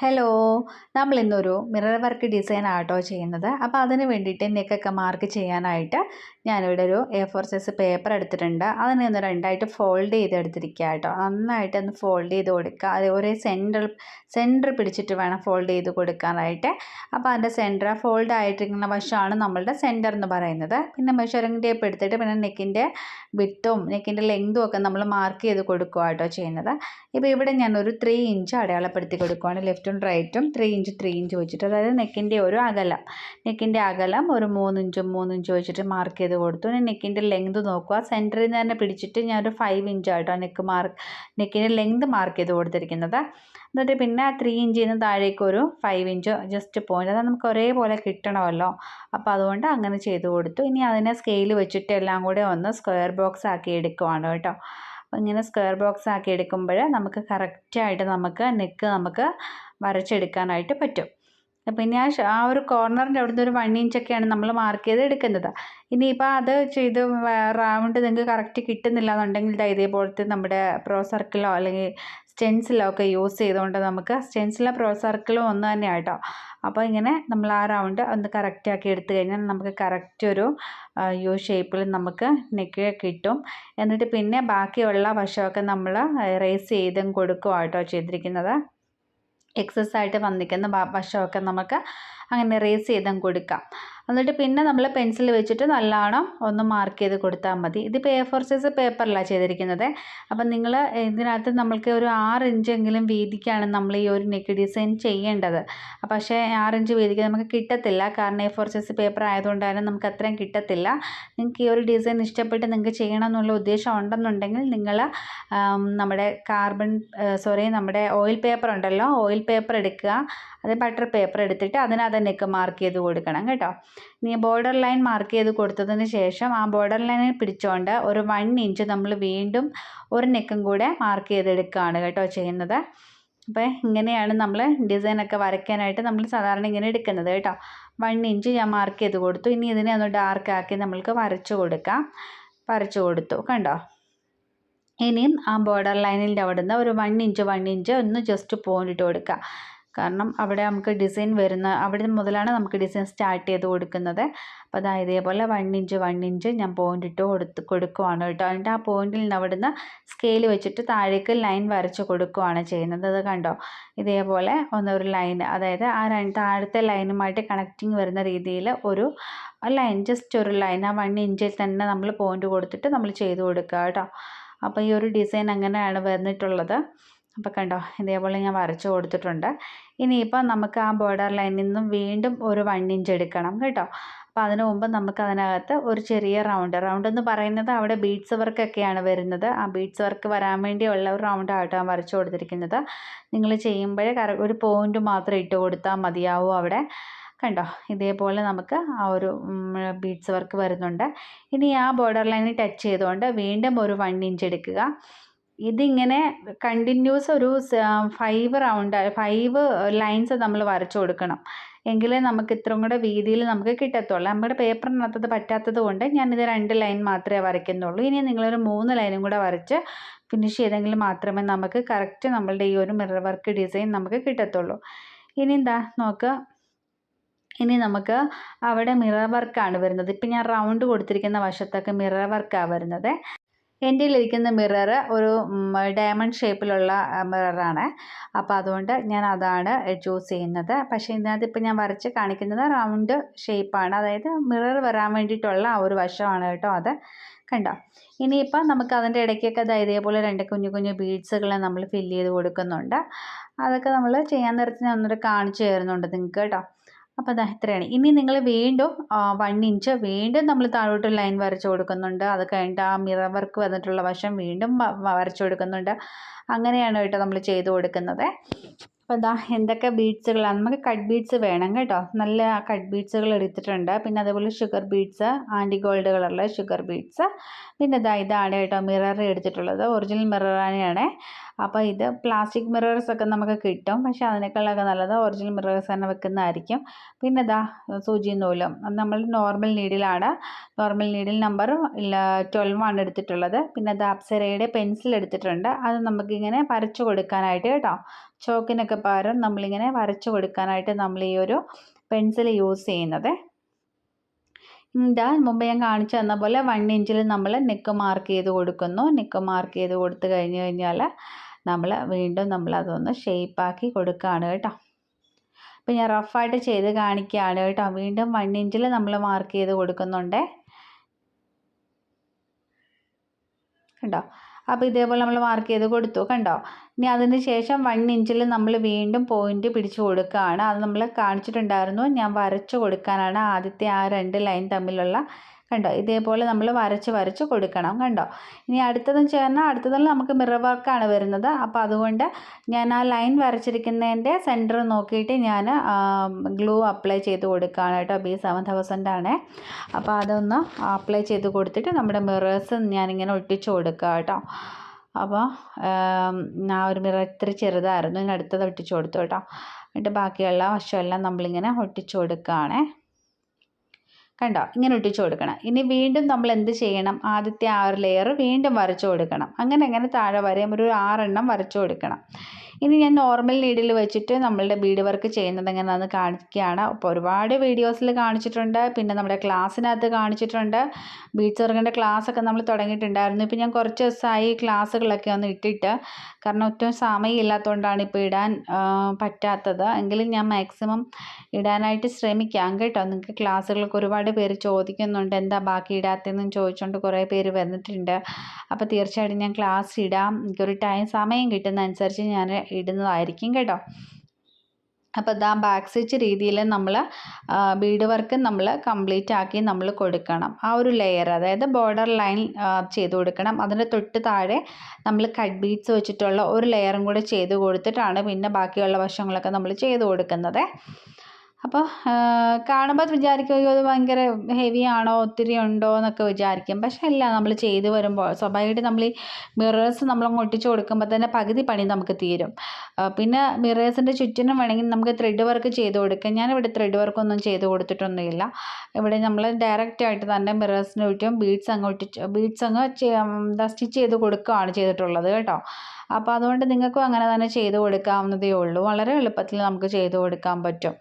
Hello നമ്മൾ ഇന്നൊരു mirror work design ആട്ടോ ചെയ്യുന്നത്. അപ്പോൾ അതിന് വേണ്ടിയിട്ട് നെക്കൊക്കെ മാർക്ക് ചെയ്യാനായിട്ട് ഞാനിവിടെ ഒരു എ ഫോർ സൈസ് പേപ്പർ എടുത്തിട്ടുണ്ട്. അതിനെ ഒന്ന് രണ്ടായിട്ട് ഫോൾഡ് ചെയ്ത് എടുത്തിരിക്കുക കേട്ടോ നന്നായിട്ട് ഒന്ന് ഫോൾഡ് ചെയ്ത് കൊടുക്കുക. അത് ഒരേ സെന്റർ സെന്റർ പിടിച്ചിട്ട് വേണം ഫോൾഡ് ചെയ്ത് കൊടുക്കാനായിട്ട്. അപ്പോൾ അതിന്റെ സെന്റർ ഫോൾഡ് ആയിട്ടിരിക്കുന്ന വശമാണ് നമ്മളുടെ സെന്റർ എന്ന് പറയുന്നത്. പിന്നെ മെഷറിംഗ് ടേപ്പ് എടുത്തിട്ട് പിന്നെ നെക്കിന്റെ വിട്ടും നെക്കിന്റെ ലെങ്തും ഒക്കെ നമ്മൾ മാർക്ക് ചെയ്ത് കൊടുക്കുക കേട്ടോ ചെയ്യുന്നത്. ഇപ്പോൾ ഇവിടെ ഞാനൊരു ത്രീ ഇഞ്ച് അടയാളപ്പെടുത്തി കൊടുക്കുകയാണ് ലെഫ്റ്റും റൈറ്റും ത്രീ ഇഞ്ച് ത്രീ ഇഞ്ച് വെച്ചിട്ട് അതായത് നെക്കിന്റെ ഒരു അകലം. നെക്കിന്റെ അകലം ഒരു മൂന്നിഞ്ചും മൂന്നിഞ്ചും വെച്ചിട്ട് മാർക്ക് ചെയ്ത് കൊടുത്തു. ഇനി നെക്കിന്റെ ലെങ്ത് നോക്കുക. സെന്ററിൽ നിന്ന് തന്നെ പിടിച്ചിട്ട് ഞാനൊരു ഫൈവ് ഇഞ്ച് ആയിട്ടോ നെക്ക് മാർക്ക് നെക്കിന്റെ ലെങ്ത് മാർക്ക് ചെയ്ത് കൊടുത്തിരിക്കുന്നത്. എന്നിട്ട് പിന്നെ ത്രീ ഇഞ്ചിൽ നിന്ന് താഴേക്ക് ഒരു ഫൈവ് ഇഞ്ച് ജസ്റ്റ് പോയിന്റ് അത് നമുക്ക് ഒരേപോലെ കിട്ടണമല്ലോ. അപ്പോൾ അതുകൊണ്ട് അങ്ങനെ ചെയ്ത് കൊടുത്തു. ഇനി അതിനെ സ്കെയിൽ വെച്ചിട്ട് എല്ലാം കൂടെ ഒന്ന് സ്ക്വയർ ബോക്സ് ആക്കി എടുക്കുവാണ് കേട്ടോ. അപ്പോൾ ഇങ്ങനെ സ്ക്വയർ ബോക്സ് ആക്കി എടുക്കുമ്പോൾ നമുക്ക് കറക്റ്റായിട്ട് നമുക്ക് നെക്ക് നമുക്ക് വരച്ചെടുക്കാനായിട്ട് പറ്റും. പിന്നെ ആ ആ ഒരു കോർണറിന്റെ അവിടുന്ന് ഒരു വൺ ഇഞ്ചൊക്കെയാണ് നമ്മൾ മാർക്ക് ചെയ്ത് എടുക്കുന്നത്. ഇനിയിപ്പോൾ അത് ചെയ്ത് റൗണ്ട് നിങ്ങൾക്ക് കറക്റ്റ് കിട്ടുന്നില്ല എന്നുണ്ടെങ്കിൽ ഇതാ ഇതേപോലത്തെ നമ്മുടെ പ്രോ സർക്കിളോ അല്ലെങ്കിൽ സ്റ്റെൻസിലോ ഒക്കെ യൂസ് ചെയ്തുകൊണ്ട് നമുക്ക് സ്റ്റെൻസിലോ പ്രോ സർക്കിളോ ഒന്ന് തന്നെയാണ് കേട്ടോ അപ്പോൾ ഇങ്ങനെ നമ്മൾ ആ റൗണ്ട് ഒന്ന് കറക്റ്റ് ആക്കി എടുത്തു കഴിഞ്ഞാൽ നമുക്ക് കറക്റ്റ് ഒരു യു ഷേപ്പിൽ നമുക്ക് നെക്ക് കിട്ടും. എന്നിട്ട് പിന്നെ ബാക്കിയുള്ള വശമൊക്കെ നമ്മൾ റേസ് ചെയ്തും കൊടുക്കുക കേട്ടോ ചെയ്തിരിക്കുന്നത്. എക്സസ് ആയിട്ട് വന്നിരിക്കുന്ന വശമൊക്കെ നമുക്ക് അങ്ങനെ റേസ് ചെയ്തും കൊടുക്കാം. എന്നിട്ട് പിന്നെ നമ്മൾ പെൻസിൽ വെച്ചിട്ട് നല്ലോണം ഒന്ന് മാർക്ക് ചെയ്ത് കൊടുത്താൽ മതി. ഇതിപ്പോൾ എ ഫോർ സൈസ് പേപ്പറിലാണ് ചെയ്തിരിക്കുന്നത്. അപ്പം നിങ്ങൾ ഇതിനകത്ത് നമ്മൾക്ക് ഒരു ആറ് ഇഞ്ചെങ്കിലും വീതിക്കാണ് നമ്മൾ ഈ ഒരു നെക്ക് ഡിസൈൻ ചെയ്യേണ്ടത്. പക്ഷേ ആറ് ഇഞ്ച് വീതിക്ക് നമുക്ക് കിട്ടത്തില്ല. കാരണം എ ഫോർ സൈസ് പേപ്പർ ആയതുകൊണ്ട് തന്നെ നമുക്ക് അത്രയും കിട്ടത്തില്ല. നിങ്ങൾക്ക് ഈ ഒരു ഡിസൈൻ ഇഷ്ടപ്പെട്ട് നിങ്ങൾക്ക് ചെയ്യണം എന്നുള്ള ഉദ്ദേശം ഉണ്ടെന്നുണ്ടെങ്കിൽ നിങ്ങൾ നമ്മുടെ കാർബൺ സോറി നമ്മുടെ ഓയിൽ പേപ്പർ ഉണ്ടല്ലോ ഓയിൽ പേപ്പർ എടുക്കുക. അത് ബട്ടർ പേപ്പർ എടുത്തിട്ട് അതിനകത്ത് നെക്ക് മാർക്ക് ചെയ്ത് കൊടുക്കണം കേട്ടോ. ഇനി ബോർഡർ ലൈൻ മാർക്ക് ചെയ്ത് കൊടുത്തതിന് ശേഷം ആ ബോർഡർ ലൈനിൽ പിടിച്ചുകൊണ്ട് ഒരു വൺ ഇഞ്ച് നമ്മൾ വീണ്ടും ഒരു നെക്കും കൂടെ മാർക്ക് ചെയ്തെടുക്കുകയാണ് കേട്ടോ ചെയ്യുന്നത്. അപ്പോൾ ഇങ്ങനെയാണ് നമ്മൾ ഡിസൈനൊക്കെ വരയ്ക്കാനായിട്ട് നമ്മൾ സാധാരണ ഇങ്ങനെ എടുക്കുന്നത് കേട്ടോ. വൺ ഇഞ്ച് ഞാൻ മാർക്ക് ചെയ്ത് കൊടുത്തു. ഇനി ഇതിനെ ഒന്ന് ഡാർക്ക് ആക്കി നമ്മൾക്ക് വരച്ചു കൊടുക്കാം. വരച്ചു കൊടുത്തു. കണ്ടോ? ഇനിയും ആ ബോർഡർ ലൈനിന്റെ അവിടുന്ന് ഒരു വൺ ഇഞ്ച് വൺ ഇഞ്ച് ഒന്ന് ജസ്റ്റ് പോയിന്റ് ഇട്ട് കൊടുക്കുക കാരണം അവിടെ നമുക്ക് ഡിസൈൻ വരുന്ന അവിടെ മുതലാണ് നമുക്ക് ഡിസൈൻ സ്റ്റാർട്ട് ചെയ്ത് കൊടുക്കുന്നത്. അപ്പോൾ അതാ ഇതേപോലെ വൺ ഇഞ്ച് വൺ ഇഞ്ച് ഞാൻ പോയിന്റ് ഇട്ട് കൊടുത്ത് കൊടുക്കുവാണ് കേട്ടോ. എന്നിട്ട് ആ പോയിന്റിൽ നിന്ന് അവിടുന്ന് സ്കെയിൽ വെച്ചിട്ട് താഴേക്ക് ലൈൻ വരച്ച് കൊടുക്കുവാണ് ചെയ്യുന്നത്. അത് കണ്ടോ? ഇതേപോലെ ഒന്നൊരു ലൈൻ അതായത് ആ താഴത്തെ ലൈനുമായിട്ട് കണക്റ്റിംഗ് വരുന്ന രീതിയിൽ ഒരു ലൈൻ ജസ്റ്റ് ഒരു ലൈൻ ആ വൺ ഇഞ്ചിൽ തന്നെ നമ്മൾ പോയിന്റ് കൊടുത്തിട്ട് നമ്മൾ ചെയ്ത് കൊടുക്കുക കേട്ടോ. അപ്പോൾ ഈ ഒരു ഡിസൈൻ അങ്ങനെയാണ് വന്നിട്ടുള്ളത്. അപ്പോൾ കണ്ടോ ഇതേപോലെ ഞാൻ വരച്ചു കൊടുത്തിട്ടുണ്ട്. ഇനിയിപ്പോൾ നമുക്ക് ആ ബോർഡർ ലൈനിൽ നിന്നും വീണ്ടും ഒരു വൺ ഇഞ്ച് എടുക്കണം കേട്ടോ. അപ്പോൾ അതിനു മുമ്പ് നമുക്ക് അതിനകത്ത് ഒരു ചെറിയ റൗണ്ട് റൗണ്ട് എന്ന് പറയുന്നത് അവിടെ ബീഡ്സ് വർക്കൊക്കെയാണ് വരുന്നത്. ആ ബീഡ്സ് വർക്ക് വരാൻ വേണ്ടിയുള്ള ഒരു റൗണ്ട് ആയിട്ട് ഞാൻ വരച്ചു കൊടുത്തിരിക്കുന്നത്. നിങ്ങൾ ചെയ്യുമ്പോഴേ ഒരു പോയിന്റ് മാത്രം ഇട്ട് കൊടുത്താൽ മതിയാവും അവിടെ. കണ്ടോ ഇതേപോലെ നമുക്ക് ആ ഒരു ബീഡ്സ് വർക്ക് വരുന്നുണ്ട്. ഇനി ആ ബോർഡർ ലൈനിൽ ടച്ച് ചെയ്തുകൊണ്ട് വീണ്ടും ഒരു വൺ ഇഞ്ച് എടുക്കുക. ഇതിങ്ങനെ കണ്ടിന്യൂസ് ഒരു ഫൈവ് റൗണ്ട് ഫൈവ് ലൈൻസ് നമ്മൾ വരച്ചു കൊടുക്കണം. എങ്കിലേ നമുക്ക് ഇത്രയും കൂടെ വീതിയിൽ നമുക്ക് കിട്ടത്തുള്ളൂ. നമ്മുടെ പേപ്പറിനകത്തത് പറ്റാത്തത് കൊണ്ട് ഞാനിത് രണ്ട് ലൈൻ മാത്രമേ വരയ്ക്കുന്നുള്ളൂ. ഇനി നിങ്ങളൊരു മൂന്ന് ലൈനും കൂടെ വരച്ച് ഫിനിഷ് ചെയ്തെങ്കിൽ മാത്രമേ നമുക്ക് കറക്റ്റ് നമ്മളുടെ ഈ ഒരു മിറർ വർക്ക് ഡിസൈൻ നമുക്ക് കിട്ടത്തുള്ളൂ. ഇനി എന്താ നോക്കുക ഇനി നമുക്ക് അവിടെ മിറർ വർക്കാണ് വരുന്നത്. ഇപ്പം ഞാൻ റൗണ്ട് കൊടുത്തിരിക്കുന്ന വശത്തൊക്കെ മിറർ വർക്കാണ് വരുന്നത്. എന്റെ ലഭിക്കുന്ന മിറർ ഒരു ഡയമണ്ട് ഷേപ്പിലുള്ള മിററാണ് അപ്പോൾ അതുകൊണ്ട് ഞാൻ അതാണ് ചൂസ് ചെയ്യുന്നത്. പക്ഷേ ഇതിനകത്ത് ഇപ്പോൾ ഞാൻ വരച്ച് കാണിക്കുന്നത് റൗണ്ട് ഷേപ്പാണ് അതായത് മിറർ വരാൻ വേണ്ടിയിട്ടുള്ള ആ ഒരു വശമാണ് കേട്ടോ അത്. കണ്ടോ? ഇനിയിപ്പോൾ നമുക്ക് അതിന്റെ ഇടയ്ക്കൊക്കെ അത് ഇതേപോലെ രണ്ട് കുഞ്ഞു കുഞ്ഞു ബീഡ്സുകൾ നമ്മൾ ഫില്ല് ചെയ്ത് കൊടുക്കുന്നുണ്ട്. അതൊക്കെ നമ്മൾ ചെയ്യാൻ നേരത്തെ ഞാൻ ഒന്നുകൂടെ കാണിച്ചു തരുന്നുണ്ട് നിങ്ങൾക്ക് കേട്ടോ. അപ്പോൾ അത് ഇത്രയാണ്. ഇനി നിങ്ങൾ വീണ്ടും വൺ ഇഞ്ച് വീണ്ടും നമ്മൾ താഴോട്ട് ലൈൻ വരച്ച് കൊടുക്കുന്നുണ്ട്. അത് കഴിഞ്ഞിട്ട് ആ മിറർ വർക്ക് വന്നിട്ടുള്ള വശം വീണ്ടും വരച്ച് കൊടുക്കുന്നുണ്ട്. അങ്ങനെയാണ് കേട്ടോ നമ്മൾ ചെയ്ത് കൊടുക്കുന്നത്. അപ്പോൾ ഇതാ എന്തൊക്കെ ബീഡ്സുകളാണ് നമുക്ക് കട്ട് ബീഡ്സ് വേണം കേട്ടോ. നല്ല കട്ട് ബീഡ്സുകൾ എടുത്തിട്ടുണ്ട്. പിന്നെ അതേപോലെ ഷുഗർ ബീഡ്സ് ആന്റി ഗോൾഡ് കളറിലെ ഷുഗർ ബീഡ്സ് പിന്നെ ഇതാ ഇതാണ് കേട്ടോ മിറർ എടുത്തിട്ടുള്ളത്. ഒറിജിനൽ മിറർ തന്നെയാണ്. അപ്പോൾ ഇത് പ്ലാസ്റ്റിക് മിറേഴ്സ് ഒക്കെ നമുക്ക് കിട്ടും. പക്ഷെ അതിനേക്കാളൊക്കെ നല്ലത് ഒറിജിനൽ മിറേഴ്സ് തന്നെ വെക്കുന്നതായിരിക്കും. പിന്നെ ഇതാ സൂചി നൂലും. നമ്മൾ നോർമൽ നീഡിലാണ് നോർമൽ നീഡിൽ നമ്പർ ട്വൽവ് ആണ് എടുത്തിട്ടുള്ളത്. പിന്നെ അത് അപ്സരയുടെ പെൻസിൽ എടുത്തിട്ടുണ്ട്. അത് നമുക്കിങ്ങനെ പരച്ചു കൊടുക്കാനായിട്ട് കേട്ടോ. ചോക്കിനൊക്കെ പകരം നമ്മളിങ്ങനെ വരച്ചു കൊടുക്കാനായിട്ട് നമ്മൾ ഈ ഒരു പെൻസിൽ യൂസ് ചെയ്യുന്നത്. ഇതാ മുമ്പ് ഞാൻ കാണിച്ചു തന്ന പോലെ വൺ ഇഞ്ചിൽ നമ്മൾ നെക്ക് മാർക്ക് ചെയ്ത് കൊടുക്കുന്നു. നെക്ക് മാർക്ക് ചെയ്ത് കൊടുത്തു കഴിഞ്ഞ് കഴിഞ്ഞാൽ നമ്മൾ വീണ്ടും നമ്മൾ അതൊന്ന് ഷേപ്പാക്കി കൊടുക്കുകയാണ് കേട്ടോ. അപ്പോൾ ഞാൻ റഫായിട്ട് ചെയ്ത് കാണിക്കുകയാണ് കേട്ടോ. വീണ്ടും വൺ ഇഞ്ചിൽ നമ്മൾ മാർക്ക് ചെയ്ത് കൊടുക്കുന്നുണ്ട്. കണ്ടോ? അപ്പോൾ ഇതേപോലെ നമ്മൾ മാർക്ക് ചെയ്ത് കൊടുത്തു കണ്ടോ? ഇനി അതിന് ശേഷം വൺ ഇഞ്ചിൽ നമ്മൾ വീണ്ടും പോയിന്റ് പിടിച്ചു കൊടുക്കുകയാണ്. അത് നമ്മൾ കാണിച്ചിട്ടുണ്ടായിരുന്നു ഞാൻ വരച്ചു കൊടുക്കാനാണ് ആദ്യത്തെ ആ രണ്ട് ലൈൻ തമ്മിലുള്ള കണ്ടോ? ഇതേപോലെ നമ്മൾ വരച്ച് വരച്ച് കൊടുക്കണം കണ്ടോ? ഇനി അടുത്തതെന്ന് പറഞ്ഞാൽ അടുത്തതിൽ നമുക്ക് മിറർ വർക്കാണ് വരുന്നത്. അപ്പോൾ അതുകൊണ്ട് ഞാൻ ആ ലൈൻ വരച്ചിരിക്കുന്നതിന്റെ സെന്റർ നോക്കിയിട്ട് ഞാൻ ഗ്ലൂ അപ്ലൈ ചെയ്ത് കൊടുക്കുകയാണ് കേട്ടോ. ബി സെവൻ തൗസൻഡ് ആണ്. അപ്പോൾ അതൊന്ന് അപ്ലൈ ചെയ്ത് കൊടുത്തിട്ട് നമ്മുടെ മിറേഴ്സ് ഞാനിങ്ങനെ ഒട്ടിച്ച് കൊടുക്കുക കേട്ടോ. അപ്പോൾ ആ ഒരു മിറർ ഇത്ര ചെറുതായിരുന്നു. ഇനി അടുത്തത് ഒട്ടിച്ച് കൊടുത്തു കേട്ടോ. എന്നിട്ട് ബാക്കിയുള്ള വശമെല്ലാം നമ്മളിങ്ങനെ ഒട്ടിച്ച് കൊടുക്കുകയാണേ. കണ്ടോ? ഇങ്ങനെ ഒട്ടിച്ചു കൊടുക്കണം. ഇനി വീണ്ടും നമ്മൾ എന്ത് ചെയ്യണം? ആദ്യത്തെ ആ ഒരു ലെയർ വീണ്ടും വരച്ചു കൊടുക്കണം. അങ്ങനെ അങ്ങനെ താഴെ വരെ ഒരു ആറെണ്ണം വരച്ചു കൊടുക്കണം. ഇനി ഞാൻ നോർമൽ നീഡിൽ വെച്ചിട്ട് നമ്മളുടെ ബീഡ് വർക്ക് ചെയ്യുന്നത് എങ്ങനെയാണെന്ന് കാണിക്കുകയാണ്. അപ്പോൾ ഒരുപാട് വീഡിയോസിൽ കാണിച്ചിട്ടുണ്ട്. പിന്നെ നമ്മുടെ ക്ലാസ്സിനകത്ത് കാണിച്ചിട്ടുണ്ട്. ബീഡ്സ് വർക്കിന്റെ ക്ലാസ്സൊക്കെ നമ്മൾ തുടങ്ങിയിട്ടുണ്ടായിരുന്നു. ഇപ്പോൾ ഞാൻ കുറച്ച് ദിവസമായി ക്ലാസ്സുകളൊക്കെ ഒന്ന് ഇട്ടിട്ട്. കാരണം ഒട്ടും സമയമില്ലാത്തതുകൊണ്ടാണ് ഇപ്പോൾ ഇടാൻ പറ്റാത്തത്. എങ്കിലും ഞാൻ മാക്സിമം ഇടാനായിട്ട് ശ്രമിക്കാം കേട്ടോ. നിങ്ങൾക്ക് ക്ലാസ്സുകളൊക്കെ ഒരുപാട് പേര് ചോദിക്കുന്നുണ്ട് എന്താ ബാക്കി ഇടാത്തതെന്നും? ചോദിച്ചുകൊണ്ട് കുറേ പേര് വന്നിട്ടുണ്ട്. അപ്പോൾ തീർച്ചയായിട്ടും ഞാൻ ക്ലാസ് ഇടാം. എനിക്കൊരു ടൈം സമയം കിട്ടുന്ന അനുസരിച്ച് ഞാൻ ഇടുന്നതായിരിക്കും കേട്ടോ. അപ്പോൾ ഇതാ ബാക്ക് സ്റ്റിച്ച് രീതിയിൽ നമ്മൾ ബീഡ് വർക്ക് നമ്മൾ കംപ്ലീറ്റ് ആക്കി നമ്മൾ കൊടുക്കണം. ആ ഒരു ലെയർ അതായത് ബോർഡർ ലൈൻ ചെയ്ത് കൊടുക്കണം. അതിന്റെ തൊട്ട് താഴെ നമ്മൾ കട്ട് ബീഡ്സ് വെച്ചിട്ടുള്ള ഒരു ലെയറും കൂടെ ചെയ്ത് കൊടുത്തിട്ടാണ് പിന്നെ ബാക്കിയുള്ള വശങ്ങളൊക്കെ നമ്മൾ ചെയ്ത് കൊടുക്കുന്നത്. അപ്പോൾ കാണുമ്പോൾ വിചാരിക്കും അയ്യോ ഭയങ്കര ഹെവി ആണോ ഒത്തിരി ഉണ്ടോ എന്നൊക്കെ വിചാരിക്കും. പക്ഷേ അല്ല നമ്മൾ ചെയ്ത് വരുമ്പോൾ സ്വാഭാവികമായിട്ട് നമ്മൾ ഈ മിറേഴ്സ് നമ്മൾ ഒട്ടിച്ച് കൊടുക്കുമ്പോൾ തന്നെ പകുതി പണി നമുക്ക് തീരും. പിന്നെ മിറേഴ്സിന്റെ ചുറ്റിനും വേണമെങ്കിൽ നമുക്ക് ത്രെഡ് വർക്ക് ചെയ്ത് കൊടുക്കാം. ഞാനിവിടെ ത്രെഡ് വർക്കൊന്നും ചെയ്ത് കൊടുത്തിട്ടൊന്നുമില്ല. ഇവിടെ നമ്മൾ ഡയറക്റ്റ് ആയിട്ട് തന്നെ മിറേഴ്സിന് ചുറ്റും ബീഡ്സ് അങ്ങ് ഒട്ടിച്ച് ബീഡ്സ് അങ്ങ് സ്റ്റിച്ച് ചെയ്ത് കൊടുക്കുകയാണ് ചെയ്തിട്ടുള്ളത് കേട്ടോ. അപ്പോൾ അതുകൊണ്ട് നിങ്ങൾക്കും അങ്ങനെ തന്നെ ചെയ്ത് കൊടുക്കാവുന്നതേ ഉള്ളൂ. വളരെ എളുപ്പത്തിൽ നമുക്ക് ചെയ്ത് കൊടുക്കാൻ പറ്റും.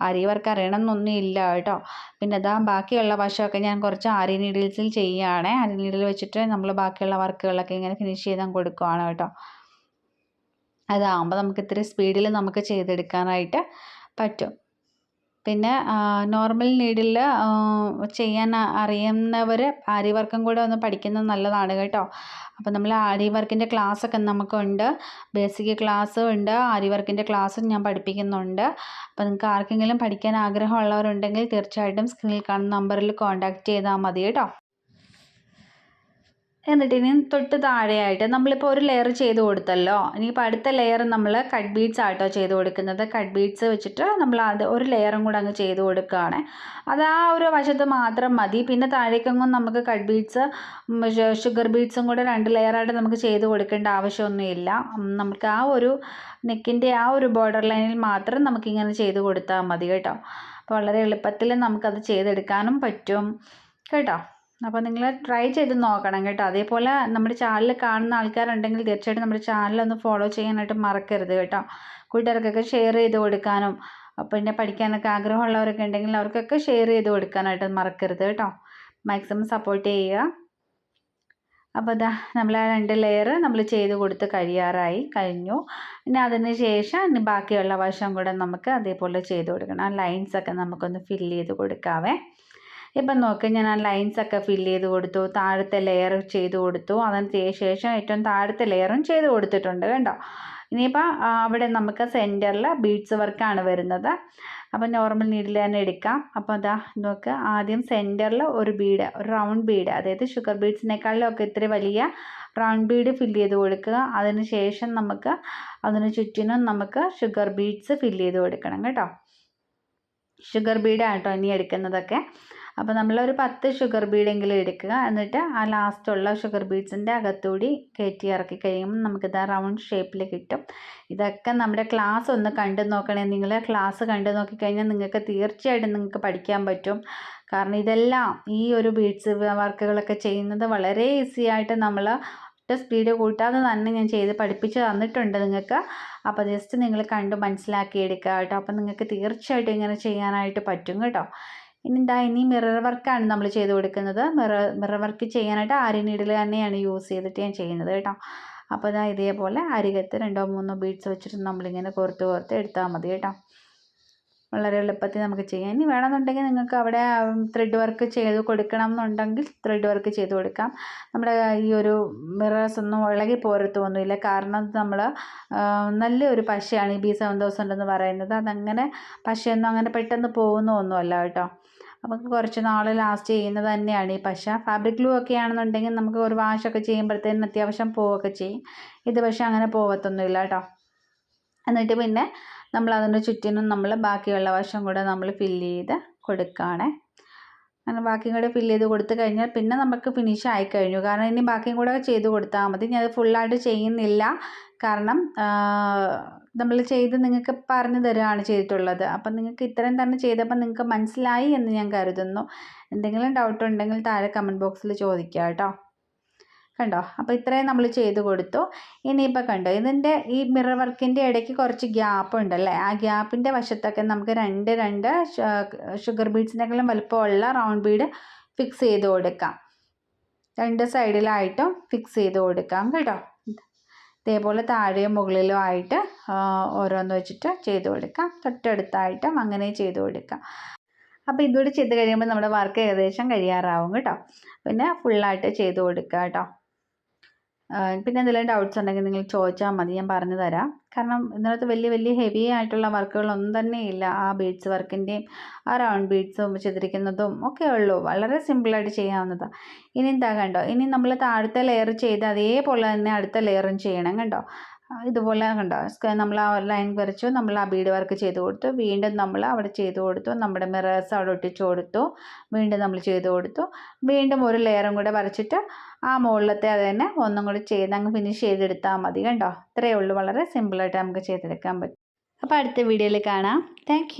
ആരി വർക്ക് അറിയണമെന്നൊന്നും ഇല്ല കേട്ടോ. പിന്നെ അതാ ബാക്കിയുള്ള വശമൊക്കെ ഞാൻ കുറച്ച് അരി നീഡിൽസിൽ ചെയ്യുകയാണേ അരി നീഡിൽ വെച്ചിട്ട് നമ്മൾ ബാക്കിയുള്ള വർക്കുകളൊക്കെ ഇങ്ങനെ ഫിനിഷ് ചെയ്താൽ കൊടുക്കുകയാണ് കേട്ടോ. അതാകുമ്പോൾ നമുക്ക് ഇത്തിരി സ്പീഡിൽ നമുക്ക് ചെയ്തെടുക്കാനായിട്ട് പറ്റും. പിന്നെ നോർമൽ നീഡിൽ ചെയ്യാൻ അറിയുന്നവർ ആരി വർക്കും കൂടെ ഒന്ന് പഠിക്കുന്നത് നല്ലതാണ് കേട്ടോ. അപ്പോൾ നമ്മൾ ആരി വർക്കിന്റെ ക്ലാസ്സൊക്കെ നമുക്കുണ്ട്. ബേസിക് ക്ലാസ്സും ഉണ്ട്. ആരി വർക്കിന്റെ ക്ലാസ്സും ഞാൻ പഠിപ്പിക്കുന്നുണ്ട്. അപ്പോൾ നിങ്ങൾക്ക് ആർക്കെങ്കിലും പഠിക്കാൻ ആഗ്രഹമുള്ളവരുണ്ടെങ്കിൽ തീർച്ചയായിട്ടും സ്ക്രീനിൽ കാണുന്ന നമ്പറിൽ കോൺടാക്റ്റ് ചെയ്താൽ മതി കേട്ടോ. എന്നിട്ട് ഇനി തൊട്ട് താഴെയായിട്ട് നമ്മളിപ്പോൾ ഒരു ലെയർ ചെയ്ത് കൊടുത്തല്ലോ. ഇനിയിപ്പോൾ അടുത്ത ലെയർ നമ്മൾ കട്ട് ബീഡ്സ് ആട്ടോ ചെയ്ത് കൊടുക്കുന്നത്. കട്ട് ബീഡ്സ് വെച്ചിട്ട് നമ്മൾ അത് ഒരു ലെയറും കൂടെ അങ്ങ് ചെയ്ത് കൊടുക്കുകയാണ്. അത് ആ ഒരു വശത്ത് മാത്രം മതി. പിന്നെ താഴേക്കെങ്ങും നമുക്ക് കട്ട് ബീഡ്സ് ഷുഗർ ബീഡ്സും കൂടെ രണ്ട് ലെയറായിട്ട് നമുക്ക് ചെയ്ത് കൊടുക്കേണ്ട ആവശ്യമൊന്നുമില്ല. നമുക്ക് ആ ഒരു നെക്കിന്റെ ആ ഒരു ബോർഡർ ലൈനിൽ മാത്രം നമുക്കിങ്ങനെ ചെയ്ത് കൊടുത്താൽ മതി കേട്ടോ. അപ്പോൾ വളരെ എളുപ്പത്തിൽ നമുക്കത് ചെയ്തെടുക്കാനും പറ്റും. കേട്ടോ? അപ്പോൾ നിങ്ങൾ ട്രൈ ചെയ്ത് നോക്കണം കേട്ടോ. അതേപോലെ നമ്മുടെ ചാനൽ കാണുന്ന ആൾക്കാരുണ്ടെങ്കിൽ തീർച്ചയായിട്ടും നമ്മുടെ ചാനൽ ഒന്ന് ഫോളോ ചെയ്യാനായിട്ട് മറക്കരുത് കേട്ടോ. കൂട്ടുകാർക്കൊക്കെ ഷെയർ ചെയ്ത് കൊടുക്കാനും പിന്നെ പഠിക്കാനൊക്കെ ആഗ്രഹമുള്ളവരൊക്കെ ഉണ്ടെങ്കിൽ അവർക്കൊക്കെ ഷെയർ ചെയ്ത് കൊടുക്കാനായിട്ട് മറക്കരുത് കേട്ടോ. മാക്സിമം സപ്പോർട്ട് ചെയ്യുക. അപ്പോൾ ഇതാ നമ്മൾ ആ രണ്ട് ലെയർ നമ്മൾ ചെയ്ത് കൊടുത്ത് കഴിയാറായി കഴിഞ്ഞു. പിന്നെ അതിന് ശേഷം ബാക്കിയുള്ള വശം കൂടെ നമുക്ക് അതേപോലെ ചെയ്ത് കൊടുക്കണം. ആ ലൈൻസൊക്കെ നമുക്കൊന്ന് ഫില്ല് ചെയ്ത് കൊടുക്കാവേ. ഇപ്പം നോക്ക് ഞാൻ ആ ലൈൻസ് ഒക്കെ ഫില്ല് ചെയ്ത് കൊടുത്തു താഴത്തെ ലെയർ ചെയ്ത് കൊടുത്തു. അതിന് ശേഷം ഏറ്റവും താഴത്തെ ലെയറും ചെയ്ത് കൊടുത്തിട്ടുണ്ട് കേട്ടോ. ഇനിയിപ്പോൾ അവിടെ നമുക്ക് സെന്ററിൽ ബീഡ്സ് വർക്കാണ് വരുന്നത്. അപ്പോൾ നോർമൽ നീഡിൽ തന്നെ എടുക്കാം. അപ്പോൾ അതാ നോക്ക് ആദ്യം സെന്ററിൽ ഒരു ബീഡ് ഒരു റൗണ്ട് ബീഡ് അതായത് ഷുഗർ ബീഡ്സിനേക്കാളിലും ഒക്കെ ഇത്ര വലിയ റൗണ്ട് ബീഡ് ഫില്ല് ചെയ്ത് കൊടുക്കുക. അതിന് ശേഷം നമുക്ക് അതിന് ചുറ്റിനും നമുക്ക് ഷുഗർ ബീഡ്സ് ഫില്ല് ചെയ്ത് കൊടുക്കണം കേട്ടോ. ഷുഗർ ബീഡാണ് കേട്ടോ ഇനി എടുക്കുന്നതൊക്കെ. അപ്പോൾ നമ്മളൊരു പത്ത് ഷുഗർ ബീഡെങ്കിലും എടുക്കുക. എന്നിട്ട് ആ ലാസ്റ്റുള്ള ഷുഗർ ബീഡ്സിന്റെ അകത്തൂടി കയറ്റി ഇറക്കി കഴിയുമ്പോൾ നമുക്കിത് ആ റൗണ്ട് ഷേപ്പിൽ കിട്ടും. ഇതൊക്കെ നമ്മുടെ ക്ലാസ് ഒന്ന് കണ്ടു നോക്കണേ. നിങ്ങൾ ക്ലാസ് കണ്ടു നോക്കിക്കഴിഞ്ഞാൽ നിങ്ങൾക്ക് തീർച്ചയായിട്ടും നിങ്ങൾക്ക് പഠിക്കാൻ പറ്റും. കാരണം ഇതെല്ലാം ഈ ഒരു ബീഡ്സ് വർക്കുകളൊക്കെ ചെയ്യുന്നത് വളരെ ഈസി ആയിട്ട് നമ്മൾ ഒറ്റ സ്പീഡ് കൂട്ടാതെ തന്നെ ഞാൻ ചെയ്ത് പഠിപ്പിച്ച് തന്നിട്ടുണ്ട് നിങ്ങൾക്ക്. അപ്പോൾ ജസ്റ്റ് നിങ്ങൾ കണ്ട് മനസ്സിലാക്കി എടുക്കുക കേട്ടോ. അപ്പോൾ നിങ്ങൾക്ക് തീർച്ചയായിട്ടും ഇങ്ങനെ ചെയ്യാനായിട്ട് പറ്റും കേട്ടോ. ഇനി എന്താ ഇനി മിറർ വർക്കാണ് നമ്മൾ ചെയ്ത് കൊടുക്കുന്നത്. മിറർ മിറർ വർക്ക് ചെയ്യാനായിട്ട് ആരി നീഡിൽ തന്നെയാണ് യൂസ് ചെയ്തിട്ട് ഞാൻ ചെയ്യുന്നത് കേട്ടോ. അപ്പോൾ ഇതാ ഇതേപോലെ അരികത്ത് രണ്ടോ മൂന്നോ ബീഡ്സ് വെച്ചിട്ട് നമ്മളിങ്ങനെ കോർത്ത് കോർത്ത് എടുത്താൽ മതി കേട്ടോ. വളരെ എളുപ്പത്തിൽ നമുക്ക് ചെയ്യാം. ഇനി വേണമെന്നുണ്ടെങ്കിൽ നിങ്ങൾക്ക് അവിടെ ത്രെഡ് വർക്ക് ചെയ്ത് കൊടുക്കണം എന്നുണ്ടെങ്കിൽ ത്രെഡ് വർക്ക് ചെയ്ത് കൊടുക്കാം. നമ്മുടെ ഈ ഒരു മിറേഴ്സ് ഒന്നും ഇളകി പോരത്തൊന്നുമില്ല. കാരണം നമ്മൾ നല്ലൊരു പശയാണ് ഈ ബി സെവൻ തൗസൻഡ് എന്ന് പറയുന്നത്. അതങ്ങനെ പശയൊന്നും അങ്ങനെ പെട്ടെന്ന് പോകുന്ന ഒന്നുമല്ല കേട്ടോ. നമുക്ക് കുറച്ച് നാൾ ലാസ്റ്റ് ചെയ്യുന്നത് തന്നെയാണ് ഈ പശ. ഫാബ്രിക് ഗ്ലൂ ഒക്കെ ആണെന്നുണ്ടെങ്കിൽ നമുക്ക് ഒരു വാഷൊക്കെ ചെയ്യുമ്പോഴത്തേനും അത്യാവശ്യം പോവുകയൊക്കെ ചെയ്യും. ഇത് പക്ഷേ അങ്ങനെ പോകത്തൊന്നുമില്ല കേട്ടോ. എന്നിട്ട് പിന്നെ നമ്മൾ അതിന്റെ ചുറ്റിനും നമ്മൾ ബാക്കിയുള്ള വശം കൂടെ നമ്മൾ ഫില്ല് ചെയ്ത് കൊടുക്കുകയാണേ. അങ്ങനെ ബാക്കിയും കൂടെ ഫില്ല് ചെയ്ത് കൊടുത്തു കഴിഞ്ഞാൽ പിന്നെ നമുക്ക് ഫിനിഷ് ആയി കഴിഞ്ഞു. കാരണം ഇനി ബാക്കിയും കൂടെ ചെയ്ത് കൊടുത്താൽ മതി. ഞാൻ അത് ഫുള്ളായിട്ട് ചെയ്യുന്നില്ല. കാരണം നമ്മൾ ചെയ്ത് നിങ്ങൾക്ക് പറഞ്ഞു തരികയാണ് ചെയ്തിട്ടുള്ളത്. അപ്പം നിങ്ങൾക്ക് ഇത്രയും തന്നെ ചെയ്തപ്പോൾ നിങ്ങൾക്ക് മനസ്സിലായി എന്ന് ഞാൻ കരുതുന്നു. എന്തെങ്കിലും ഡൗട്ട് ഉണ്ടെങ്കിൽ താഴെ കമന്റ് ബോക്സിൽ ചോദിക്കുക കേട്ടോ. കണ്ടോ? അപ്പോൾ ഇത്രയും നമ്മൾ ചെയ്ത് കൊടുത്തു. ഇനിയിപ്പോൾ കണ്ടോ? ഇതിന്റെ ഈ മിറർ വർക്കിന്റെ ഇടയ്ക്ക് കുറച്ച് ഗ്യാപ്പ് ഉണ്ടല്ലേ? ആ ഗ്യാപ്പിന്റെ വശത്തൊക്കെ നമുക്ക് രണ്ട് രണ്ട് ഷുഗർ ബീഡ്സിനെക്കാളും വലുപ്പമുള്ള റൗണ്ട് ബീഡ് ഫിക്സ് ചെയ്ത് കൊടുക്കാം. രണ്ട് സൈഡിലായിട്ടും ഫിക്സ് ചെയ്ത് കൊടുക്കാം കേട്ടോ. ഇതേപോലെ താഴെയും മുകളിലും ആയിട്ട് ഓരോന്ന് വെച്ചിട്ട് ചെയ്ത് കൊടുക്കാം. തൊട്ടടുത്തായിട്ടും അങ്ങനെ ചെയ്ത് കൊടുക്കാം. അപ്പോൾ ഇതുകൂടി ചെയ്ത് കഴിയുമ്പോൾ നമ്മുടെ വർക്ക് ഏകദേശം കഴിയാറാവും കേട്ടോ. പിന്നെ ഫുള്ളായിട്ട് ചെയ്ത് കൊടുക്കുക കേട്ടോ. പിന്നെ എന്തെങ്കിലും ഡൗട്ട്സ് ഉണ്ടെങ്കിൽ നിങ്ങൾ ചോദിച്ചാൽ മതി ഞാൻ പറഞ്ഞു തരാം. കാരണം ഇതിനകത്ത് വലിയ വലിയ ഹെവി ആയിട്ടുള്ള വർക്കുകളൊന്നും തന്നെ ഇല്ല. ആ ബീഡ്സ് വർക്കിന്റെയും ആ റൗണ്ട് ബീഡ്സും ചിത്രിക്കുന്നതും ഒക്കെ ഉള്ളൂ. വളരെ സിമ്പിളായിട്ട് ചെയ്യാവുന്നതാണ് ഇനി എന്താ കണ്ടോ? ഇനി നമ്മൾ താഴത്തെ ലെയർ ചെയ്ത് അതേപോലെ തന്നെ അടുത്ത ലെയറും ചെയ്യണം കണ്ടോ? ഇതുപോലെ കണ്ടോ? നമ്മൾ ആ ലൈൻ വരച്ചു നമ്മൾ ആ ബീഡ് വർക്ക് ചെയ്ത് കൊടുത്തു. വീണ്ടും നമ്മൾ അവിടെ ചെയ്ത് കൊടുത്തു. നമ്മുടെ മിറേഴ്സ് അവിടെ ഒട്ടിച്ചു കൊടുത്തു. വീണ്ടും നമ്മൾ ചെയ്ത് കൊടുത്തു. വീണ്ടും ഒരു ലെയറും കൂടെ വരച്ചിട്ട് ആ മുകളിലത്തെ അത് തന്നെ ഒന്നും കൂടി ചെയ്ത് അങ്ങ് ഫിനിഷ് ചെയ്തെടുത്താൽ മതി കണ്ടോ? ഇത്രയേ ഉള്ളൂ. വളരെ സിമ്പിളായിട്ട് നമുക്ക് ചെയ്തെടുക്കാൻ പറ്റും. അപ്പോൾ അടുത്ത വീഡിയോയിൽ കാണാം. താങ്ക്